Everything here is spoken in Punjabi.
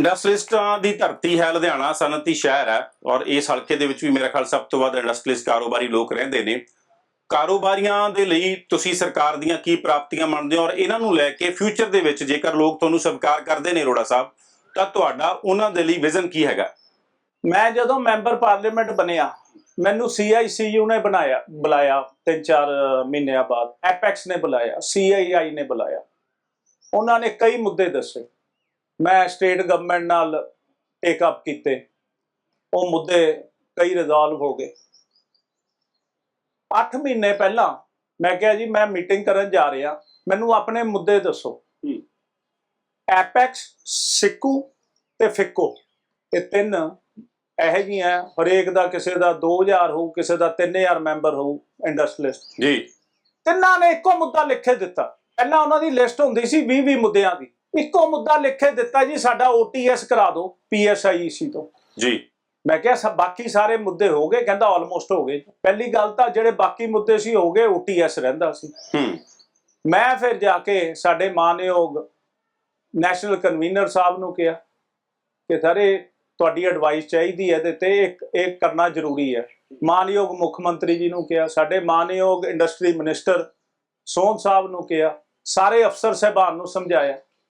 ਇੰਡਸਟਰੀਸਟਾਂ ਦੀ ਧਰਤੀ ਹੈ, ਲੁਧਿਆਣਾ ਸਨਅਤੀ ਸ਼ਹਿਰ ਹੈ ਔਰ ਇਸ ਹਲਕੇ ਦੇ ਵਿੱਚ ਵੀ ਮੇਰਾ ਖਿਆਲ ਸਭ ਤੋਂ ਵੱਧ ਇੰਡਸਟਰੀਲਿਸਟ ਕਾਰੋਬਾਰੀ ਲੋਕ ਰਹਿੰਦੇ ਨੇ। ਕਾਰੋਬਾਰੀਆਂ ਦੇ ਲਈ ਤੁਸੀਂ ਸਰਕਾਰ ਦੀਆਂ ਕੀ ਪ੍ਰਾਪਤੀਆਂ ਮੰਨਦੇ ਹੋ ਔਰ ਇਹਨਾਂ ਨੂੰ ਲੈ ਕੇ ਫਿਊਚਰ ਦੇ ਵਿੱਚ ਜੇਕਰ ਲੋਕ ਤੁਹਾਨੂੰ ਸਵੀਕਾਰ ਕਰਦੇ ਨੇ ਅਰੋੜਾ ਸਾਹਿਬ, ਤਾਂ ਤੁਹਾਡਾ ਉਹਨਾਂ ਦੇ ਲਈ ਵਿਜ਼ਨ ਕੀ ਹੈਗਾ? ਮੈਂ ਜਦੋਂ ਮੈਂਬਰ ਪਾਰਲੀਮੈਂਟ ਬਣਿਆ, ਮੈਨੂੰ ਸੀਆਈਸੀਯੂ ਨੇ ਬਣਾਇਆ, ਬੁਲਾਇਆ ਤਿੰਨ ਚਾਰ ਮਹੀਨਿਆਂ ਬਾਅਦ ਐਪੈਕਸ ਨੇ ਬੁਲਾਇਆ ਸੀਆਈਆਈ ਨੇ ਬੁਲਾਇਆ। ਉਹਨਾਂ ਨੇ ਕਈ ਮੁੱਦੇ ਦੱਸੇ। ਮੈਂ ਸਟੇਟ ਗਵਰਨਮੈਂਟ ਨਾਲ ਟੇਕ ਅਪ ਕੀਤੇ। ਉਹ ਮੁੱਦੇ ਕਈ ਰਿਜ਼ੋਲਵ ਹੋ ਗਏ। 8 ਮਹੀਨੇ ਪਹਿਲਾਂ ਮੈਂ ਕਿਹਾ ਜੀ ਮੈਂ ਮੀਟਿੰਗ ਕਰਨ ਜਾ ਰਿਹਾ। ਮੈਨੂੰ ਆਪਣੇ ਮੁੱਦੇ ਦੱਸੋ। ਐਪੈਕਸ ਸਿੱਕੂ ਤੇ ਫਿੱਕੋ ਇਹ ਤਿੰਨ ਇਹੋ ਜਿਹੀਆਂ ਹਰੇਕ ਦਾ ਕਿਸੇ ਦਾ 2000 ਹੋਊ ਕਿਸੇ ਦਾ 3000 ਮੈਂਬਰ ਹੋਊ ਇੰਡਸਟਰੀਲਿਸਟ ਜੀ। ਤਿੰਨਾਂ ਨੇ ਇੱਕੋ ਮੁੱਦਾ ਲਿਖੇ ਦਿੱਤਾ। ਪਹਿਲਾਂ ਉਹਨਾਂ ਦੀ ਲਿਸਟ ਹੁੰਦੀ ਸੀ 20 20 ਮੁੱਦਿਆਂ ਦੀ। ਇੱਕੋ ਮੁੱਦਾ ਲਿਖੇ ਦਿੱਤਾ ਜੀ ਸਾਡਾ OTS ਕਰਾ ਦਿਓ PSIEC ਤੋਂ। ਜੀ। ਮੈਂ ਕਿਹਾ ਸਭ ਬਾਕੀ ਸਾਰੇ ਮੁੱਦੇ ਹੋ ਗਏ ਕਹਿੰਦਾ ਆਲਮੋਸਟ ਹੋ ਗਏ। ਪਹਿਲੀ ਗੱਲ ਤਾਂ ਜਿਹੜੇ ਬਾਕੀ ਮੁੱਦੇ ਸੀ ਹੋ ਗਏ OTS ਰਹਿੰਦਾ ਸੀ। ਹੂੰ। ਮੈਂ ਫਿਰ ਜਾ ਕੇ ਸਾਡੇ ਮਾਨਯੋਗ ਨੈਸ਼ਨਲ ਕਨਵੀਨਰ ਸਾਹਿਬ ਨੂੰ ਕਿਹਾ ਕਿ ਸਾਰੇ ਤੁਹਾਡੀ ਐਡਵਾਈਸ ਚਾਹੀਦੀ ਹੈ ਇਹਦੇ ਤੇ ਇੱਕ ਇਹ ਕਰਨਾ ਜ਼ਰੂਰੀ ਹੈ। ਮਾਨਯੋਗ ਮੁੱਖ ਮੰਤਰੀ ਜੀ ਨੂੰ ਕਿਹਾ ਸਾਡੇ ਮਾਨਯੋਗ ਇੰਡਸਟਰੀ ਮਿਨਿਸਟਰ ਸੋਹਣ ਸਾਹਿਬ ਨੂੰ ਕਿਹਾ ਸਾਰੇ ਅਫਸਰ ਸਹਿਬਾਨ ਨੂੰ ਸਮਝਾਇਆ।